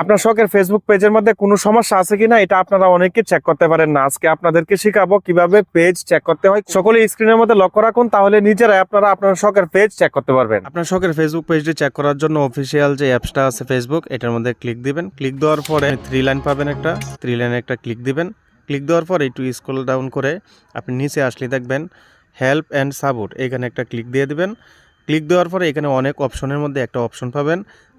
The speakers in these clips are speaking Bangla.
আপনার শখের ফেসবুক পেজের মধ্যে কোনো সমস্যা আছে কিনা, এটা আপনারা অনেকে চেক করতে পারেন না। আজকে আপনাদেরকে শেখাবো কীভাবে পেজ চেক করতে হয়। সকলে স্ক্রিনের মধ্যে লক্ষ্য রাখুন, তাহলে নিজেরাই আপনারা আপনার শখের পেজ চেক করতে পারবেন। আপনার শখের ফেসবুক পেজটি চেক করার জন্য অফিসিয়াল যে অ্যাপসটা আছে ফেসবুক এটার মধ্যে ক্লিক দিবেন। ক্লিক দেওয়ার পরে থ্রি লাইন পাবেন একটা। থ্রি লাইনে একটা ক্লিক দিবেন। ক্লিক দেওয়ার পর একটু স্ক্রল ডাউন করে আপনি নিচে আসলে দেখবেন হেল্প অ্যান্ড সাপোর্ট এখানে একটা ক্লিক দিয়ে দিবেন। ক্লিক দেওয়ার পরে এখানে অনেক অপশনের মধ্যে একটা অপশন পাবেন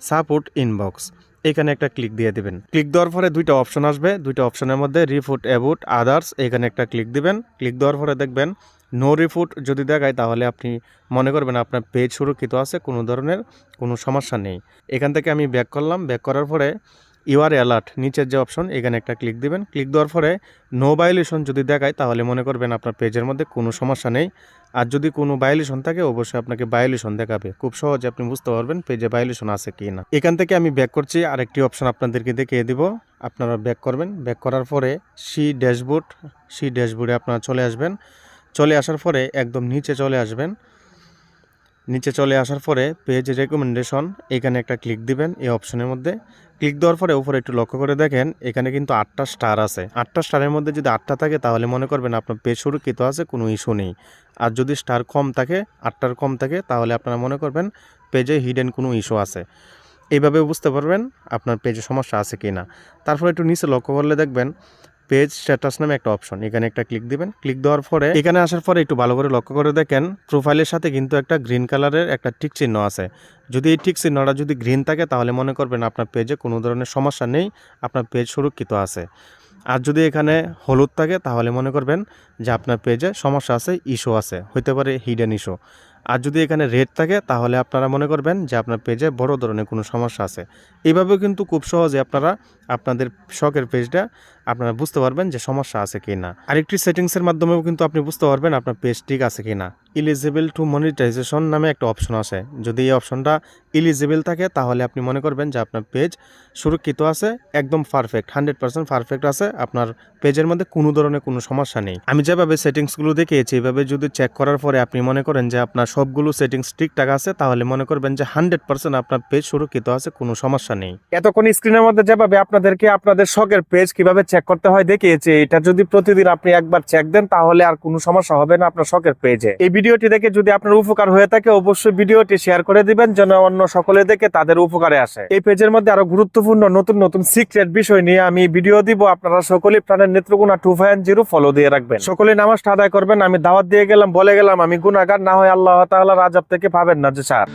সাপোর্ট ইনবক্স এখানে একটা ক্লিক দিয়ে দিবেন। ক্লিক দেওয়ার পরে দুইটা অপশন আসবে। দুইটা অপশনের মধ্যে রিফুট অ্যাবুট আদার্স এখানে একটা ক্লিক দিবেন। ক্লিক দেওয়ার পরে দেখবেন নো রিফুট যদি দেখায় তাহলে আপনি মনে করবেন আপনার পেজ সুরক্ষিত আছে, কোনো ধরনের কোনো সমস্যা নেই। এখান থেকে আমি ব্যাক করলাম। ব্যাক করার পরে ইউআর অ্যালার্ট। নিচের যে অপশন, এখানে একটা ক্লিক দিবেন। ক্লিক দেওয়ার পরে নো ভায়োলেশন যদি দেখায়, তাহলে মনে করবেন আপনার পেজের মধ্যে কোনো সমস্যা নেই। আর যদি কোনো ভায়োলেশন থাকে, অবশ্যই আপনাকে ভায়োলেশন দেখাবে। খুব সহজে আপনি বুঝতে পারবেন পেজে ভায়োলেশন আছে কি না এখান থেকে আমি ব্যাক করছি। আরেকটি অপশন আপনাদেরকে দেখিয়ে দিব। আপনারা ব্যাক করবেন। ব্যাক করার পরে সি ড্যাশবোর্ড, সি ড্যাশবোর্ডে আপনারা চলে আসবেন। চলে আসার পরে একদম নিচে চলে আসবেন। নিচে চলে আসার পরে পেজ রেকমেন্ডেশন, এখানে একটা ক্লিক দিবেন এই অপশনের মধ্যে। ক্লিক দেওয়ার পরে উপরে একটু লক্ষ্য করে দেখেন, এখানে কিন্তু আটটা স্টার আছে। আটটা স্টারের মধ্যে যদি আটটা থাকে, তাহলে মনে করবেন আপনার পেজ সুরক্ষিত আছে, কোনো ইস্যু নেই। আর যদি স্টার কম থাকে, আটটার কম থাকে, তাহলে আপনারা মনে করবেন পেজে হিডেন কোনো ইস্যু আছে। এইভাবে বুঝতে পারবেন আপনার পেজে সমস্যা আছে কি না তারপরে একটু নিচে লক্ষ্য করলে দেখবেন পেজ স্ট্যাটাস নামে একটা অপশন এখানে একটা ক্লিক দিবেন। ক্লিক দেওয়ার পরে, এখানে আসার পরে একটু ভালো করে লক্ষ্য করে দেখেন প্রোফাইলের সাথে কিন্তু একটা গ্রিন কালারের একটা টিক চিহ্ন আছে। যদি এই টিক চিহ্নটা যদি গ্রিন থাকে, তাহলে মনে করবেন আপনার পেজে কোনো ধরনের সমস্যা নেই, আপনার পেজ সুরক্ষিত আছে। আর যদি এখানে হলুদ থাকে, তাহলে মনে করবেন যে আপনার পেজে সমস্যা আছে ইস্যু আছে, হইতে পারে হিডেন ইস্যু আর যদি এখানে রেড থাকে, তাহলে আপনারা মনে করবেন যে আপনার পেজে বড় ধরনের কোনো সমস্যা আছে। এইভাবেও কিন্তু খুব সহজে আপনারা আপনাদের শখের পেজটা আপনারা বুঝতে পারবেন যে সমস্যা আছে কি না আরেকটি সেটিংসের মাধ্যমেও কিন্তু আপনি বুঝতে পারবেন আপনার পেজ ঠিক আছে কি না ইলিজিবল টু মনিটাইজেশন নামে একটা অপশন আছে যদি এই অপশনটা ইলিজিবল থাকে, তাহলে আপনি মনে করবেন যে আপনার পেজ সুরক্ষিত আছে, একদম পারফেক্ট হান্ড্রেড পার্সেন্ট পারফেক্ট আছে, আপনার পেজের মধ্যে কোনো ধরনের কোনো সমস্যা নেই। আমি যেভাবে সেটিংসগুলো দেখিয়েছি এইভাবে যদি চেক করার পরে আপনি মনে করেন যে আপনার সবগুলো সেটিংস ঠিকঠাক আছে, তাহলে মনে করবেন যে হান্ড্রেড পার্সেন্ট আপনার পেজ সুরক্ষিত আছে, কোনো সমস্যা নেই। এতক্ষণ স্ক্রিনের মধ্যে যেভাবে আপনাদেরকে আপনাদের শখের পেজ কীভাবে চেক করতে হয় দেখিয়েছি এটা যদি প্রতিদিন আপনি একবার চেক দেন, তাহলে আর কোনো সমস্যা হবে না আপনার শখের পেজে এই ভিডিওটি দেখে যদি আপনার উপকার হয়ে থাকে, অবশ্যই ভিডিওটি শেয়ার করে দিবেন, যেন অন্য সকলে দেখে তাদের উপকারে আসে। এই পেজের মধ্যে আরও গুরুত্বপূর্ণ নতুন নতুন সিক্রেট বিষয় নিয়ে আমি ভিডিও দিব। আপনারা সকলে প্রাণের নেত্রগুণা টু ফাইন জিরো ফলো দিয়ে রাখবেন। সকলে নামাজটা আদায় করবেন। আমি দাওয়াত দিয়ে গেলাম, বলে গেলাম, আমি গুনাগার না হয় আল্লাহ তাআলা রাজাব থেকে পাবেন না যে স্যার।